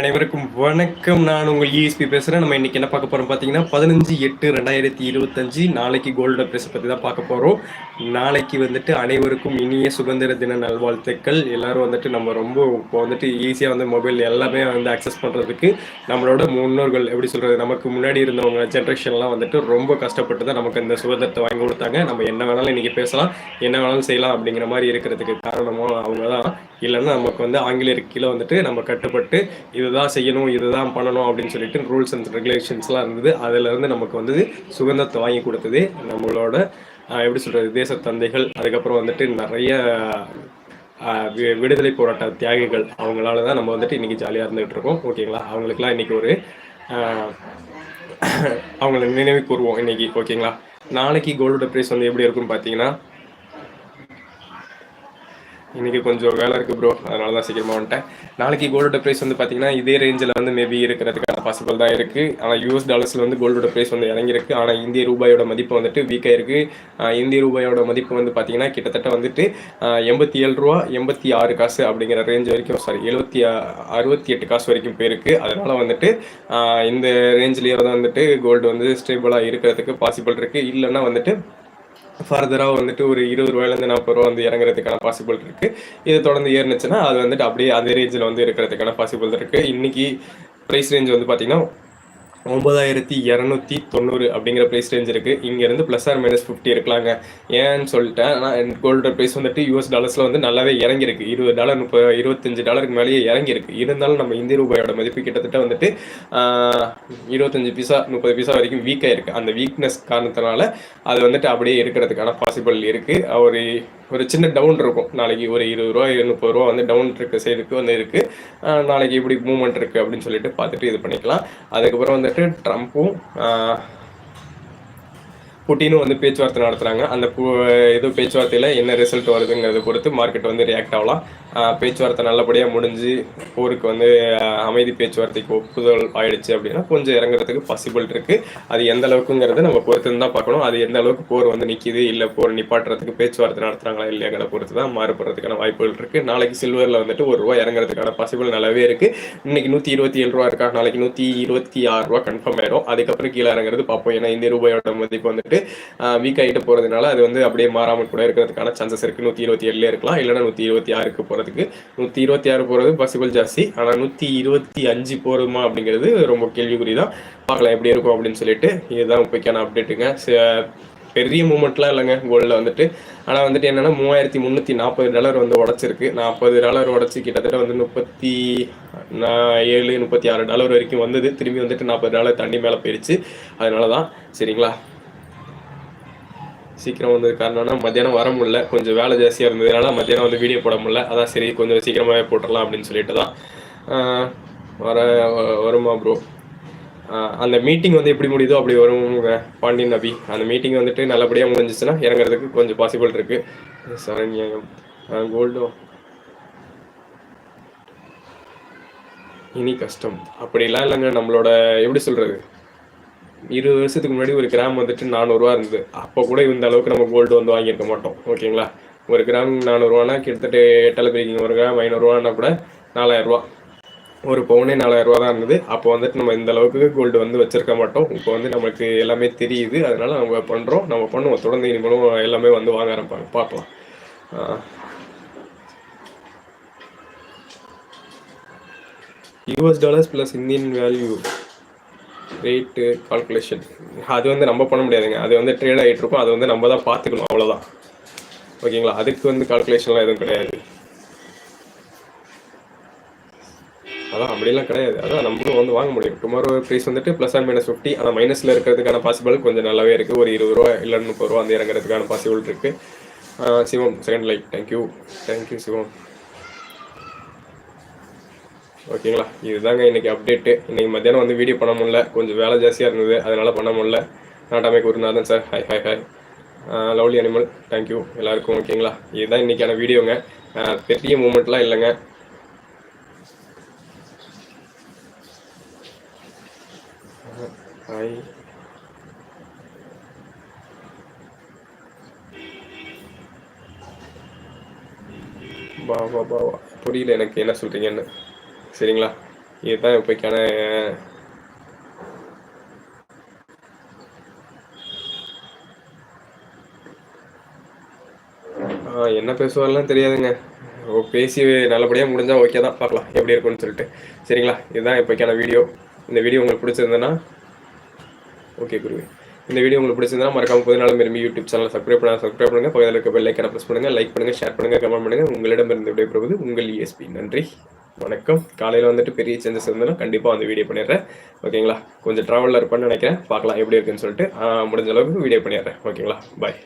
அனைவருக்கும் வணக்கம். நான் உங்கள் இஎஸ்பி பேசுகிறேன் நம்ம இன்னைக்கு என்ன பார்க்க போகிறோம் பார்த்தீங்கன்னா பதினஞ்சு எட்டு ரெண்டாயிரத்தி இருபத்தஞ்சு நாளைக்கு கோல்டு ப்ரெஸ் பற்றி தான் பார்க்க போகிறோம் நாளைக்கு வந்துட்டு அனைவருக்கும் இனிய சுதந்திர தின நல்வாழ்த்துக்கள். எல்லாரும் வந்துட்டு நம்ம ரொம்ப இப்போ வந்துட்டு ஈஸியாக வந்து மொபைல் எல்லாமே வந்து அக்சஸ் பண்ணுறதுக்கு நம்மளோட முன்னோர்கள் எப்படி சொல்கிறது நமக்கு முன்னாடி இருந்தவங்க ஜென்ரேஷன்லாம் வந்துட்டு ரொம்ப கஷ்டப்பட்டு தான் நமக்கு இந்த சுதந்திரத்தை வாங்கி கொடுத்தாங்க. நம்ம என்ன வேணாலும் இன்றைக்கி பேசலாம். என்ன வேணாலும் செய்யலாம் அப்படிங்கிற மாதிரி இருக்கிறதுக்கு காரணமாக அவங்க தான் இல்லைன்னா நமக்கு வந்து ஆங்கிலேயருக்கு கீழே வந்துட்டு நம்ம கட்டுப்பட்டு இதுதான் செய்யணும் இதுதான் பண்ணணும் அப்படின்னு சொல்லிட்டு ரூல்ஸ் அண்ட் ரெகுலேஷன்ஸ்லாம் இருந்தது. அதுலேருந்து நமக்கு வந்து சுதந்திரத்தை வாங்கி கொடுத்தது. நம்மளோட எப்படி சொல்கிறது தேச தந்தைகள் அதுக்கப்புறம் வந்துட்டு நிறைய விடுதலை போராட்ட தியாகிகள் அவங்களால தான் நம்ம வந்துட்டு இன்றைக்கி ஜாலியாக இருந்துகிட்டு இருக்கோம். ஓகேங்களா அவங்களுக்குலாம் இன்றைக்கி ஒரு அவங்கள நினைவு கூறுவோம் இன்றைக்கி ஓகேங்களா நாளைக்கு கோல்டோட ப்ரைஸ் வந்து எப்படி இருக்குன்னு பார்த்தீங்கன்னா இன்றைக்கி கொஞ்சம் வேலை இருக்குது ப்ரோ அதனால தான் சீக்கிரமாக வந்துட்டேன். நாளைக்கு கோல்டோட ப்ரைஸ் வந்து பார்த்தீங்கன்னா இதே ரேஞ்சில் வந்து மேபி இருக்கிறதுக்கான பாசிபிள் தான் இருக்குது ஆனால் யூஎஸ் டாலர்ஸில் வந்து கோல்டோட ப்ரைஸ் வந்து இறங்கியிருக்கு. ஆனால் இந்திய ரூபாயோட மதிப்பு வந்துட்டு வீக்காக இருக்குது இந்திய ரூபாயோட மதிப்பு வந்து பார்த்தீங்கன்னா கிட்டத்தட்ட வந்துட்டு எண்பத்தி ஏழு ரூபா எண்பத்தி ஆறு காசு அப்படிங்கிற ரேஞ்ச் வரைக்கும் சாரி எழுபத்தி அறுபத்தி எட்டு காசு வரைக்கும் போயிருக்கு. அதனால் வந்துட்டு இந்த ரேஞ்சிலேயே தான் வந்துட்டு கோல்டு வந்து ஸ்டேபிளாக இருக்கிறதுக்கு பாசிபிள் இருக்குது இல்லைன்னா வந்துட்டு ஃபர்தராக வந்துட்டு ஒரு இருபது ரூபாயிலேருந்து நாற்பது ரூபா வந்து இறங்குறதுக்கான பாசிபிள் இருக்குது இது தொடர்ந்து ஏறினுச்சுன்னா அது வந்துட்டு அப்படியே அதே ரேஞ்சில் வந்து இருக்கிறதுக்கான பாசிபிள் இருக்குது இன்றைக்கி ப்ரைஸ் ரேஞ்ச் வந்து பார்த்திங்கன்னா ஒன்பதாயிரத்தி இரநூத்தி தொண்ணூறு அப்படிங்கிற ப்ரைஸ் ரேஞ்ச் இருக்குது இங்கேருந்து ப்ளஸ் ஆர் மைனஸ் ஃபிஃப்டி இருக்கலாங்க. ஏன்னு சொல்லிட்டேன். ஆனால் கோல்டு ப்ரைஸ் வந்துட்டு யூஎஸ் டாலர்ஸில் வந்து நல்லாவே இறங்கியிருக்கு. இருபது டாலர் முப்ப இருபத்தஞ்சு டாலருக்கு மேலேயே இறங்கியிருக்கு. இருந்தாலும் நம்ம இந்திய ரூபாயோட மதிப்பு கிட்டத்தட்ட வந்துட்டு இருபத்தஞ்சு பீஸா முப்பது பீஸா வரைக்கும் வீக்காக இருக்குது அந்த வீக்னஸ் காரணத்தினால அது வந்துட்டு அப்படியே இருக்கிறதுக்கான பாசிபிள் இருக்குது ஒரு ஒரு சின்ன டவுன் இருக்கும். நாளைக்கு ஒரு இருபது ரூபா முப்பது ரூபா வந்து டவுன் இருக்க சைடுக்கு வந்து இருக்குது நாளைக்கு இப்படி மூவ்மெண்ட் இருக்குது அப்படின்னு சொல்லிட்டு பார்த்துட்டு இது பண்ணிக்கலாம். அதுக்கப்புறம் வந்துட்டு ட்ரம்ப்பும் புட்டினும் வந்து பேச்சுவார்த்தை நடத்துகிறாங்க அந்த இது பேச்சுவார்த்தையில் என்ன ரிசல்ட் வருதுங்கிறத பொறுத்து மார்க்கெட் வந்து ரியாக்ட் ஆகலாம். பேச்சுவார்த்தை நல்லபடியாக முடிஞ்சு போருக்கு வந்து அமைதி பேச்சுவார்த்தைக்கு ஒப்புதல் ஆயிடுச்சு அப்படின்னா கொஞ்சம் இறங்குறதுக்கு பாசிபிள் இருக்குது அது எந்த அளவுக்குங்கிறத நம்ம பொறுத்து தான் பார்க்கணும். அது எந்த அளவுக்கு போர் வந்து நிற்கிது இல்லை போர் நிப்பாட்டுறதுக்கு பேச்சுவார்த்தை நடத்துகிறாங்களா இல்லையாங்கிற பொறுத்து தான் மாறுபடுறதுக்கான வாய்ப்புகள் இருக்குது நாளைக்கு சில்வரில் வந்துட்டு ஒரு ரூபா இறங்குறதுக்கான பாசிபிள் நல்லாவே இருக்குது இன்னைக்கு நூற்றி இருபத்தி ஏழு ரூபா இருக்கா நாளைக்கு நூற்றி இருபத்தி ஆறு ரூபா கன்ஃபார்ம் ஆயிடும். அதுக்கப்புறம் கீழே இறங்குறது பார்ப்போம். ஏன்னா இந்த ரூபாயோட மதிப்பு வந்துட்டு வீக் ஆகிட்டு போகிறதுனால அது வந்து அப்படியே மாறாமல் கூட இருக்கிறதுக்கான சான்சஸ் இருக்குது நூற்றி இருபத்தி ஏழுல இருக்கலாம். இல்லைன்னா நூற்றி இருபத்தி ஆறுக்கு போகிறதுக்கு நூற்றி இருபத்தி ஆறு போகிறது பாசிபிள் ஜாஸ்தி. ஆனால் நூற்றி இருபத்தி அஞ்சு போகிறதுமா அப்படிங்கிறது ரொம்ப கேள்விக்குறி தான் பார்க்கலாம் எப்படி இருக்கும் அப்படின்னு சொல்லிட்டு. இதுதான் இப்போக்கான அப்டேட்டுங்க பெரிய மூமெண்ட்லாம் இல்லைங்க. கோல்டில் வந்துட்டு. ஆனால் வந்துட்டு என்னென்னா மூவாயிரத்தி முந்நூற்றி நாற்பது டாலர் வந்து உடச்சிருக்கு. நாற்பது டாலர் உடச்சி கிட்டத்தட்ட வந்து முப்பத்தி ஏழு முப்பத்தி ஆறு டாலர் வரைக்கும் வந்தது. திரும்பி வந்துட்டு நாற்பது டாலர் தண்ணி மேலே போயிடுச்சு அதனால தான் சரிங்களா? சீக்கிரம் வந்தது காரணம்னா மத்தியானம் வர முடியல. கொஞ்சம் வேலை ஜாஸ்தியாக இருந்ததுனால மத்தியானம் வந்து வீடியோ போட முடியல. அதான் சரி கொஞ்சம் சீக்கிரமாகவே போட்டுடலாம் அப்படின்னு சொல்லிட்டு தான். வர வருமா ப்ரோ அந்த மீட்டிங் வந்து எப்படி முடியுதோ அப்படி வருங்க பாண்டியன் நபி. அந்த மீட்டிங் வந்துட்டு நல்லபடியாக முடிஞ்சிச்சுன்னா இறங்குறதுக்கு கொஞ்சம் பாசிபிள் இருக்குது சரண்யம் கோல்டோ இனி கஷ்டம். அப்படிலாம் இல்லைங்க நம்மளோட எப்படி சொல்கிறது இருபது வருஷத்துக்கு முன்னாடி ஒரு கிராம் வந்துட்டு நானூறுரூவா இருந்தது. அப்போ கூட இந்த அளவுக்கு நம்ம கோல்டு வந்து வாங்கியிருக்க மாட்டோம். ஓகேங்களா? ஒரு கிராம் நானூறுரூவானா கிட்டத்தட்ட எட்டலை பிரிக்கிங் ஒரு கிராம் ஐநூறுரூவானா கூட நாலாயிரரூவா. ஒரு பவுனே நாலாயிரரூவா தான் இருந்தது. அப்போ வந்துட்டு நம்ம இந்த அளவுக்கு கோல்டு வந்து வச்சிருக்க மாட்டோம். இப்போ வந்து நமக்கு எல்லாமே தெரியுது. அதனால நம்ம பண்ணுறோம் நம்ம பண்ணுவோம். தொடர்ந்து இனிமேலும் எல்லாமே வந்து வாங்க ஆரம்பிப்பாங்க. பார்க்கலாம். US dollars plus Indian value rate calculation அது வந்து நம்ம பண்ண முடியாதுங்க. அது வந்து ட்ரேட் ஆகிட்டு இருக்கும் அதை வந்து நம்ம தான் பார்த்துக்கணும். அவ்வளோதான் ஓகேங்களா? அதுக்கு வந்து கால்குலேஷன்லாம் எதுவும் கிடையாது. அதான் அப்படிலாம் கிடையாது. அதான் நம்மளும் வந்து வாங்க முடியும். டுமாரோ ப்ரைஸ் வந்துட்டு ப்ளஸ் அண்ட் மைனஸ் ஃபிஃப்டி ஆனால் மைனஸில் இருக்கிறதுக்கான பாசிபிள் கொஞ்சம் நல்லாவே இருக்குது ஒரு இருபது ரூபா இல்லை முப்பது ரூபா வந்து இறங்குறதுக்கான பாசிபிள் இருக்குது Shivam second like thank you thank you Shivam. ஓகேங்களா? இதுதாங்க இன்றைக்கி அப்டேட்டு இன்றைக்கி மத்தியானம் வந்து வீடியோ பண்ண முடியல. கொஞ்சம் வேலை ஜாஸ்தியாக இருந்தது. அதனால் பண்ண முடியல. நாட்டாமே தான் sir. Hi hi hi lovely animal thank you எல்லாருக்கும் ஓகேங்களா? இதுதான் இன்றைக்கான வீடியோங்க பெரிய மூமெண்ட்லாம் இல்லைங்க. ஹாய் வா பா வா புரியல எனக்கு என்ன சொல்கிறீங்கன்னு சரிங்களா? இதுதான் இப்போக்கான என்ன பேசுவார்லாம் தெரியாதுங்க. ஓ பேசி நல்லபடியாக முடிஞ்சால் ஓகே தான். பார்க்கலாம் எப்படி இருக்கும்னு சொல்லிட்டு. சரிங்களா? இதுதான் இப்போக்கான வீடியோ இந்த வீடியோ உங்களுக்கு பிடிச்சிருந்ததுன்னா ஓகே குருவி. இந்த வீடியோ உங்களுக்கு பிடிச்சிருந்தா மறக்காம புது நாளும் விரும்பி யூடியூப் சேனல் சப்ஸ்கிரைப் பண்ண சப்ஸ்கிரைப் பண்ணுங்கள் பக்கத்தில் இருக்க பெல் ஐக்கனை ப்ரெஸ் பண்ணுங்கள் லைக் பண்ணுங்கள் ஷேர் பண்ணுங்கள் கமெண்ட் பண்ணுங்கள் உங்களிடம் இருந்து விடைபெறுவது உங்கள் இஎஸ்பி நன்றி. வணக்கம். காலையில் வந்துட்டு பெரிய சேஞ்சஸ் இருந்ததுன்னா கண்டிப்பாக வந்து வீடியோ பண்ணிடுறேன். ஓகேங்களா கொஞ்சம் ட்ராவலில் இருப்பேன்னு நினைக்கிறேன். பார்க்கலாம் எப்படி இருக்குன்னு சொல்லிட்டு முடிஞ்ச அளவுக்கு வீடியோ பண்ணிடுறேன். ஓகேங்களா பாய்